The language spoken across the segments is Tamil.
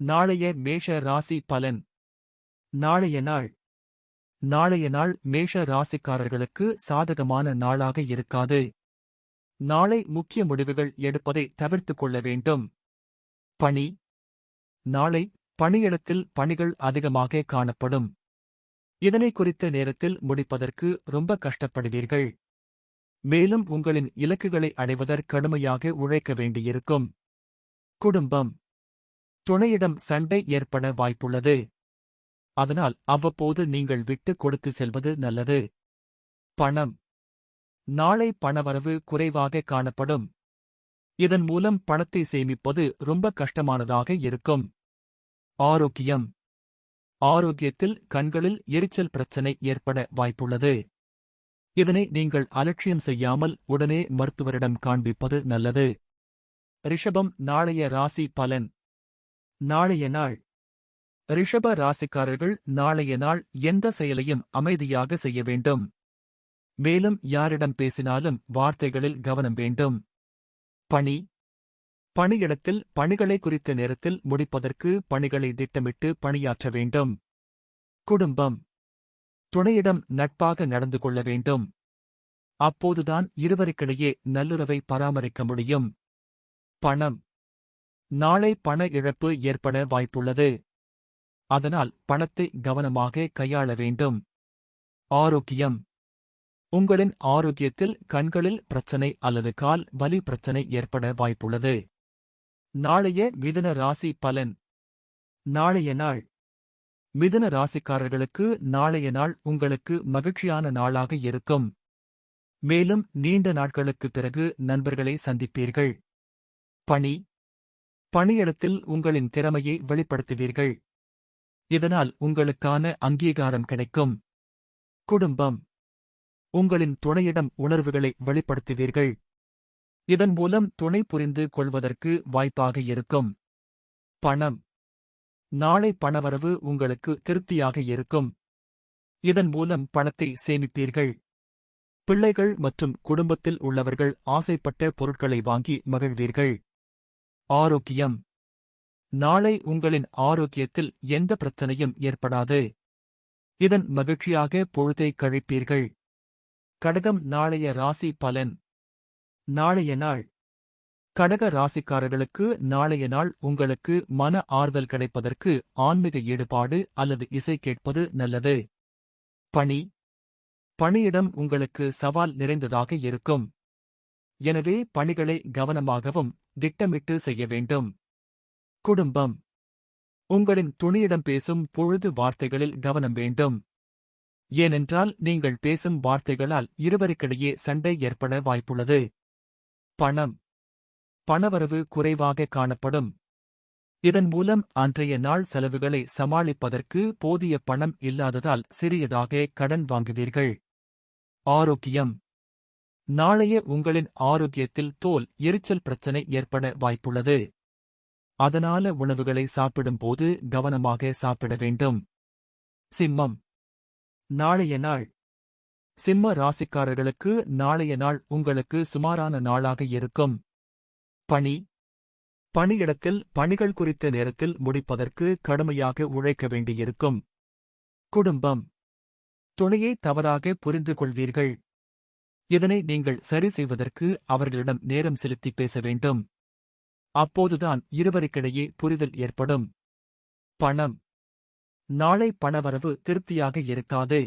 நாளைய மேஷ ராசி பலன். நாளைய நாள். நாளைய நாள் மேஷ ராசிக்காரர்களுக்கு சாதகமான நாளாக இருக்காது. நாளை முக்கிய முடிவுகள் எடுப்பதை தவிர்த்துக் கொள்ள வேண்டும். பணி. நாளை பணியிடத்தில் பணிகள் அதிகமாக காணப்படும். இதனை குறித்த நேரத்தில் முடிப்பதற்கு ரொம்ப கஷ்டப்படுவீர்கள். மேலும் உங்களின் இலக்குகளை அடைவதற் கடுமையாக உழைக்க வேண்டியிருக்கும். குடும்பம். துணையிடம் சண்டை ஏற்பட வாய்ப்புள்ளது. அதனால் அவ்வப்போது நீங்கள் விட்டு கொடுத்து செல்வது நல்லது. பணம். நாளை பணவரவு குறைவாக காணப்படும். இதன் மூலம் பணத்தை சேமிப்பது ரொம்ப கஷ்டமானதாக இருக்கும். ஆரோக்கியம். ஆரோக்கியத்தில் கண்களில் எரிச்சல் பிரச்சனை ஏற்பட வாய்ப்புள்ளது. இதனை நீங்கள் அலட்சியம் செய்யாமல் உடனே மருத்துவரிடம் காண்பிப்பது நல்லது. ரிஷபம் நாளைய ராசி பலன். நாளைய நாள். ரிஷப ராசிக்காரர்கள் நாளைய நாள் எந்த செயலையும் அமைதியாக செய்ய வேண்டும். மேலும் யாரிடம் பேசினாலும் வார்த்தைகளில் கவனம் வேண்டும். பணி. பணியிடத்தில் பணிகளை குறித்த நேரத்தில் முடிப்பதற்கு பணிகளை திட்டமிட்டு பணியாற்ற வேண்டும். குடும்பம். துணையிடம் நட்பாக நடந்து கொள்ள வேண்டும். அப்போதுதான் இருவருக்கிடையே நல்லுறவை பராமரிக்க முடியும். பணம். நாளை பண இழப்பு ஏற்பட வாய்ப்புள்ளது. அதனால் பணத்தை கவனமாக கையாள வேண்டும். ஆரோக்கியம். உங்களின் ஆரோக்கியத்தில் கண்களில் பிரச்சனை அல்லது கால் வலி பிரச்சனை ஏற்பட வாய்ப்புள்ளது. நாளைய மிதன ராசி பலன். நாளைய நாள். மிதன ராசிக்காரர்களுக்கு நாளைய நாள் உங்களுக்கு மகிழ்ச்சியான நாளாக இருக்கும். மேலும் நீண்ட நாட்களுக்குப் பிறகு நண்பர்களை சந்திப்பீர்கள். பணி. பணியிடத்தில் உங்களின் திறமையை வெளிப்படுத்துவீர்கள். இதனால் உங்களுக்கான அங்கீகாரம் கிடைக்கும். குடும்பம். உங்களின் துணையிடம் உணர்வுகளை வெளிப்படுத்துவீர்கள். இதன் மூலம் துணை புரிந்து கொள்வதற்கு வாய்ப்பாக இருக்கும். பணம். நாளை பணவரவு உங்களுக்கு திருப்தியாக இருக்கும். இதன் மூலம் பணத்தை சேமிப்பீர்கள். பிள்ளைகள் மற்றும் குடும்பத்தில் உள்ளவர்கள் ஆசைப்பட்ட பொருட்களை வாங்கி மகிழ்வீர்கள். ஆரோக்கியம். நாளை உங்களின் ஆரோக்கியத்தில் எந்த பிரச்சனையும் ஏற்படாது. இதன் மகிழ்ச்சியாக பொழுதை கழிப்பீர்கள். கடகம் நாளைய ராசி பலன். நாளைய நாள். கடக ராசிக்காரர்களுக்கு நாளைய நாள் உங்களுக்கு மன ஆறுதல் கிடைப்பதற்கு ஆன்மீக ஈடுபாடு அல்லது இசை கேட்பது நல்லது. பணி. பணியிடம் உங்களுக்கு சவால் நிறைந்ததாக இருக்கும். எனவே பணிகளை கவனமாகவும் திட்டமிட்டு செய்ய வேண்டும். குடும்பம். உங்களின் துணியிடம் பேசும் பொழுது வார்த்தைகளில் கவனம் வேண்டும். ஏனென்றால் நீங்கள் பேசும் வார்த்தைகளால் இருவருக்கிடையே சண்டை ஏற்பட வாய்ப்புள்ளது. பணம். பணவரவு குறைவாக காணப்படும். இதன் மூலம் அன்றைய நாள் செலவுகளை சமாளிப்பதற்கு போதிய பணம் இல்லாததால் சிறியதாக கடன் வாங்குவீர்கள். ஆரோக்கியம். நாளைய உங்களின் ஆரோக்கியத்தில் தோல் எரிச்சல் பிரச்சனை ஏற்பட வாய்ப்புள்ளது. அதனால உணவுகளை சாப்பிடும்போது கவனமாக சாப்பிட வேண்டும். சிம்மம். நாளைய நாள். சிம்ம ராசிக்காரர்களுக்கு நாளைய நாள் உங்களுக்கு சுமாரான நாளாக இருக்கும். பணி. பணியிடத்தில் பணிகள் குறித்த நேரத்தில் முடிப்பதற்கு கடுமையாக உழைக்க வேண்டியிருக்கும். குடும்பம். துணையை தவறாக புரிந்து கொள்வீர்கள் இதனை நீங்கள் சரி செய்வதற்கு அவர்களிடம் நேரம் செலுத்தி பேச வேண்டும். அப்போதுதான் இருவருக்கிடையே புரிதல் ஏற்படும். பணம். நாளை பணவரவு திருப்தியாக இருக்காது.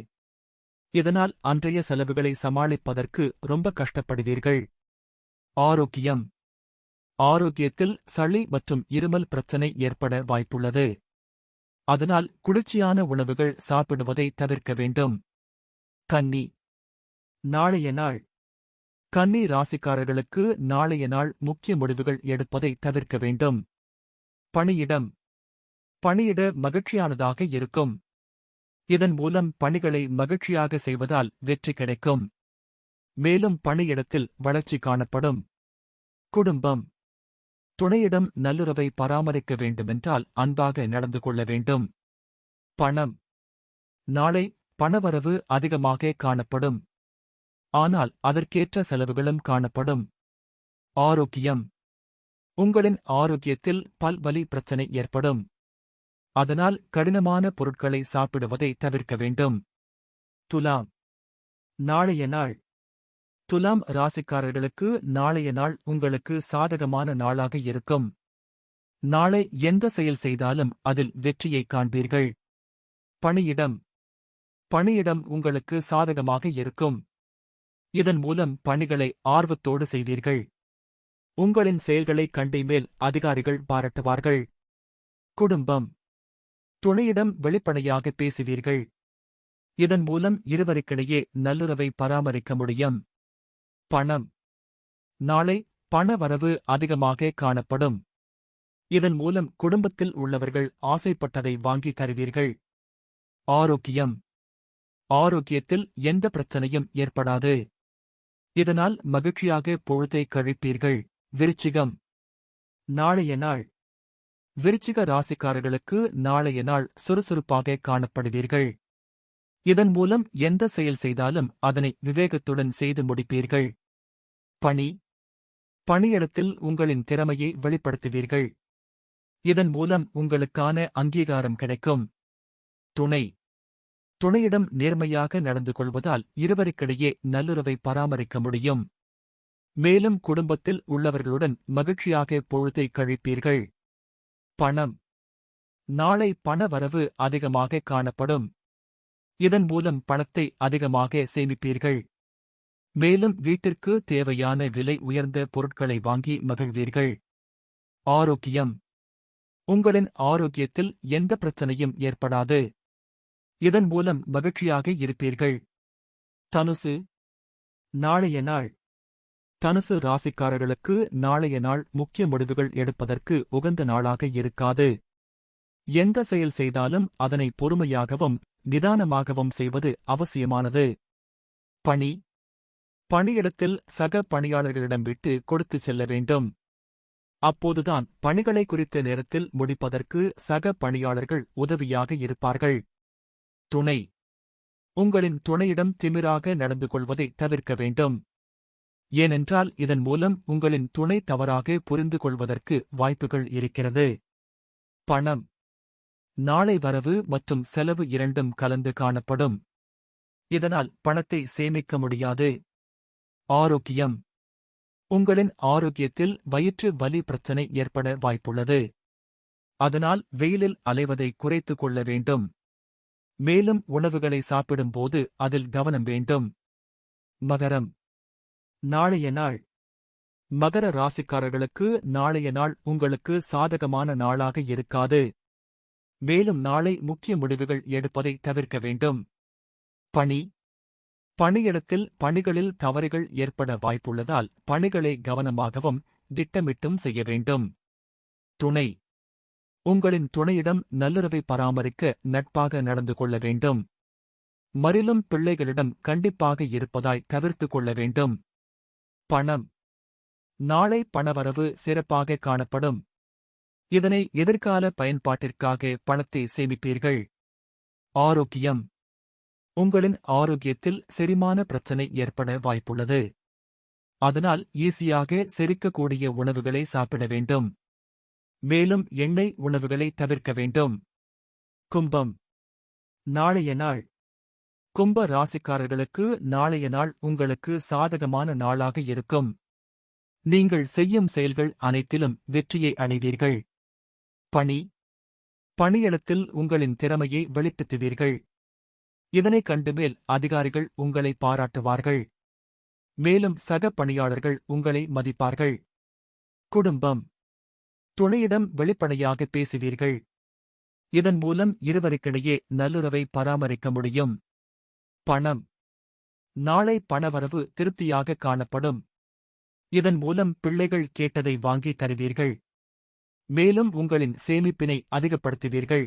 இதனால் அன்றைய செலவுகளை சமாளிப்பதற்கு ரொம்ப கஷ்டப்படுவீர்கள். ஆரோக்கியம். ஆரோக்கியத்தில் சளி மற்றும் இருமல் பிரச்சனை ஏற்பட வாய்ப்புள்ளது. அதனால் குளிர்ச்சியான உணவுகள் சாப்பிடுவதை தவிர்க்க வேண்டும். கன்னி. நாளைய நாள். கன்னி ராசிக்காரர்களுக்கு நாளைய நாள் முக்கிய முடிவுகள் எடுப்பதை தவிர்க்க வேண்டும். பணியிடம். பணியிட மகிழ்ச்சியானதாக இருக்கும். இதன் மூலம் பணிகளை மகிழ்ச்சியாக செய்வதால் வெற்றி கிடைக்கும். மேலும் பணியிடத்தில் வளர்ச்சி காணப்படும். குடும்பம். துணையிடம் நல்லுறவை பராமரிக்க வேண்டுமென்றால் அன்பாக நடந்து கொள்ள வேண்டும். பணம். நாளை பணவரவு அதிகமாக காணப்படும். ஆனால் அதற்கேற்ற செலவுகளும் காணப்படும். ஆரோக்கியம். உங்களின் ஆரோக்கியத்தில் பல்வலி பிரச்சனை ஏற்படும். அதனால் கடினமான பொருட்களை சாப்பிடுவதை தவிர்க்க வேண்டும். துலாம். நாளைய நாள். துலாம் ராசிக்காரர்களுக்கு நாளைய நாள் உங்களுக்கு சாதகமான நாளாக இருக்கும். நாளை எந்த செயல் செய்தாலும் அதில் வெற்றியைக் காண்பீர்கள். பணியிடம். பணியிடம் உங்களுக்கு சாதகமாக இருக்கும். இதன் மூலம் பணிகளை ஆர்வத்தோடு செய்வீர்கள் உங்களின் செயல்களை கண்டி மேல் அதிகாரிகள் பாராட்டுவார்கள். குடும்பம். துணையிடம் வெளிப்படையாக பேசுவீர்கள். இதன் மூலம் இருவருக்கிடையே நல்லுறவை பராமரிக்க முடியும். பணம். நாளை பண வரவு அதிகமாக காணப்படும். இதன் மூலம் குடும்பத்தில் உள்ளவர்கள் ஆசைப்பட்டதை வாங்கி தருவீர்கள். ஆரோக்கியம். ஆரோக்கியத்தில் எந்த பிரச்சனையும் ஏற்படாது. இதனால் மகிழ்ச்சியாக பொழுதை கழிப்பீர்கள். விருச்சிகம். நாளைய நாள். விருச்சிக ராசிக்காரர்களுக்கு நாளைய நாள் சுறுசுறுப்பாக காணப்படுவீர்கள். இதன் மூலம் எந்த செயல் செய்தாலும் அதனை விவேகத்துடன் செய்து முடிப்பீர்கள். பணி. பணியிடத்தில் உங்களின் திறமையை வெளிப்படுத்துவீர்கள். இதன் மூலம் உங்களுக்கான அங்கீகாரம் கிடைக்கும். துணை. துணையிடம் நேர்மையாக நடந்து கொள்வதால் இருவருக்கிடையே நல்லுறவை பராமரிக்க முடியும். மேலும் குடும்பத்தில் உள்ளவர்களுடன் மகிழ்ச்சியாக பொழுதை கழிப்பீர்கள். பணம். நாளை பண வரவு அதிகமாக காணப்படும். இதன் மூலம் பணத்தை அதிகமாக சேமிப்பீர்கள். மேலும் வீட்டிற்கு தேவையான விலை உயர்ந்த பொருட்களை வாங்கி மகிழ்வீர்கள். ஆரோக்கியம். உங்களின் ஆரோக்கியத்தில் எந்த பிரச்சனையும் ஏற்படாது. இதன் மூலம் மகிழ்ச்சியாக இருப்பீர்கள்? தனுசு. நாளைய நாள். தனுசு ராசிக்காரர்களுக்கு நாளைய நாள் முக்கிய முடிவுகள் எடுப்பதற்கு உகந்த நாளாக இருக்காது. எந்த செயல் செய்தாலும் அதனை பொறுமையாகவும் நிதானமாகவும் செய்வது அவசியமானது. பணி. பணியிடத்தில் சக பணியாளர்களிடம் விட்டு கொடுத்துச் செல்ல வேண்டும். அப்போதுதான் பணிகளை குறித்த நேரத்தில் முடிப்பதற்கு சக பணியாளர்கள் உதவியாக இருப்பார்கள். துணை. உங்களின் துணையிடம் திமிராக நடந்து கொள்வதை தவிர்க்க வேண்டும். ஏனென்றால் இதன் மூலம் உங்களின் துணை தவறாக புரிந்து கொள்வதற்கு வாய்ப்புகள் இருக்கிறது. பணம். நாளை வரவு மற்றும் செலவு இரண்டும் கலந்து காணப்படும். இதனால் பணத்தை சேமிக்க முடியாது. ஆரோக்கியம். உங்களின் ஆரோக்கியத்தில் வயிற்று வலி பிரச்சனை ஏற்பட வாய்ப்புள்ளது. அதனால் வெயிலில் அலைவதை குறைத்துக் கொள்ள வேண்டும். மேலும் உணவுகளை சாப்பிடும்போது அதில் கவனம் வேண்டும். மகரம். நாளைய நாள். மகர ராசிக்காரர்களுக்கு நாளைய நாள் உங்களுக்கு சாதகமான நாளாக இருக்காது. மேலும் நாளை முக்கிய முடிவுகள் எடுப்பதை தவிர்க்க வேண்டும். பணி. பணியிடத்தில் பணிகளில் தவறுகள் ஏற்பட வாய்ப்புள்ளதால் பணிகளை கவனமாகவும் திட்டமிட்டும் செய்ய வேண்டும். துணை. உங்களின் துணையிடம் நல்லுறவை பராமரிக்க நட்பாக நடந்து கொள்ள வேண்டும். மறிலும் பிள்ளைகளிடம் கண்டிப்பாக இருப்பதாய் தவிர்த்து கொள்ள வேண்டும். பணம். நாளை பணவரவு சிறப்பாக காணப்படும். இதனை எதிர்கால பயன்பாட்டிற்காக பணத்தை சேமிப்பீர்கள். ஆரோக்கியம். உங்களின் ஆரோக்கியத்தில் செரிமான பிரச்சனை ஏற்பட வாய்ப்புள்ளது. அதனால் ஈஸியாக செரிக்கக்கூடிய உணவுகளை சாப்பிட வேண்டும். மேலும் எண்ணெய் உணவுகளை தவிர்க்க வேண்டும். கும்பம். நாளைய நாள். கும்ப ராசிக்காரர்களுக்கு நாளைய நாள் உங்களுக்கு சாதகமான நாளாக இருக்கும். நீங்கள் செய்யும் செயல்கள் அனைத்திலும் வெற்றியை அடைவீர்கள். பணி. பணியிடத்தில் உங்களின் திறமையை வெளிப்படுத்துவீர்கள். இதனைக் கண்டுமேல் அதிகாரிகள் உங்களை பாராட்டுவார்கள். மேலும் சக பணியாளர்கள் உங்களை மதிப்பார்கள். குடும்பம். துணையிடம் வெளிப்படையாக பேசுவீர்கள். இதன் மூலம் இருவருக்கிடையே நல்லுறவை பராமரிக்க முடியும். பணம். நாளை பணவரவு திருப்தியாக காணப்படும். இதன் மூலம் பிள்ளைகள் கேட்டதை வாங்கி தருவீர்கள். மேலும் உங்களின் சேமிப்பினை அதிகப்படுத்துவீர்கள்.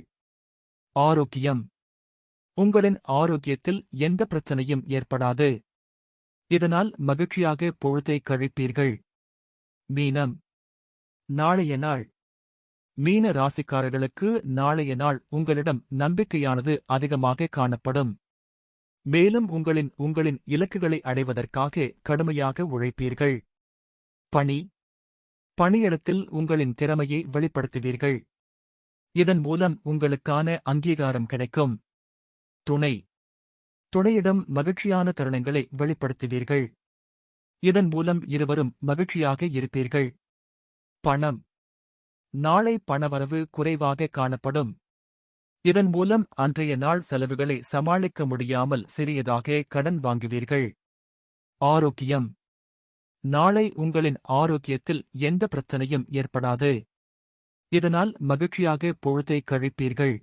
ஆரோக்கியம். உங்களின் ஆரோக்கியத்தில் எந்த பிரச்சனையும் ஏற்படாது. இதனால் மகிழ்ச்சியாக பொழுதை கழிப்பீர்கள். மீனம். நாளைய நாள். மீன ராசிக்காரர்களுக்கு நாளைய நாள் உங்களிடம் நம்பிக்கையானது அதிகமாக காணப்படும். மேலும் உங்களின் உங்களின் இலக்குகளை அடைவதற்காக கடுமையாக உழைப்பீர்கள். பணி. பணியிடத்தில் உங்களின் திறமையை வெளிப்படுத்துவீர்கள். இதன் மூலம் உங்களுக்கான அங்கீகாரம் கிடைக்கும். துணை. துணையிடம் மகிழ்ச்சியான தருணங்களை வெளிப்படுத்துவீர்கள். இதன் மூலம் இருவரும் மகிழ்ச்சியாக இருப்பீர்கள். பணம். நாளை பணவரவு குறைவாக காணப்படும். இதன் மூலம் அன்றைய நாள் செலவுகளை சமாளிக்க முடியாமல் சிறியதாக கடன் வாங்குவீர்கள். ஆரோக்கியம். நாளை உங்களின் ஆரோக்கியத்தில் எந்த பிரச்சனையும் ஏற்படாது. இதனால் மகிழ்ச்சியாக பொழுதை கழிப்பீர்கள்.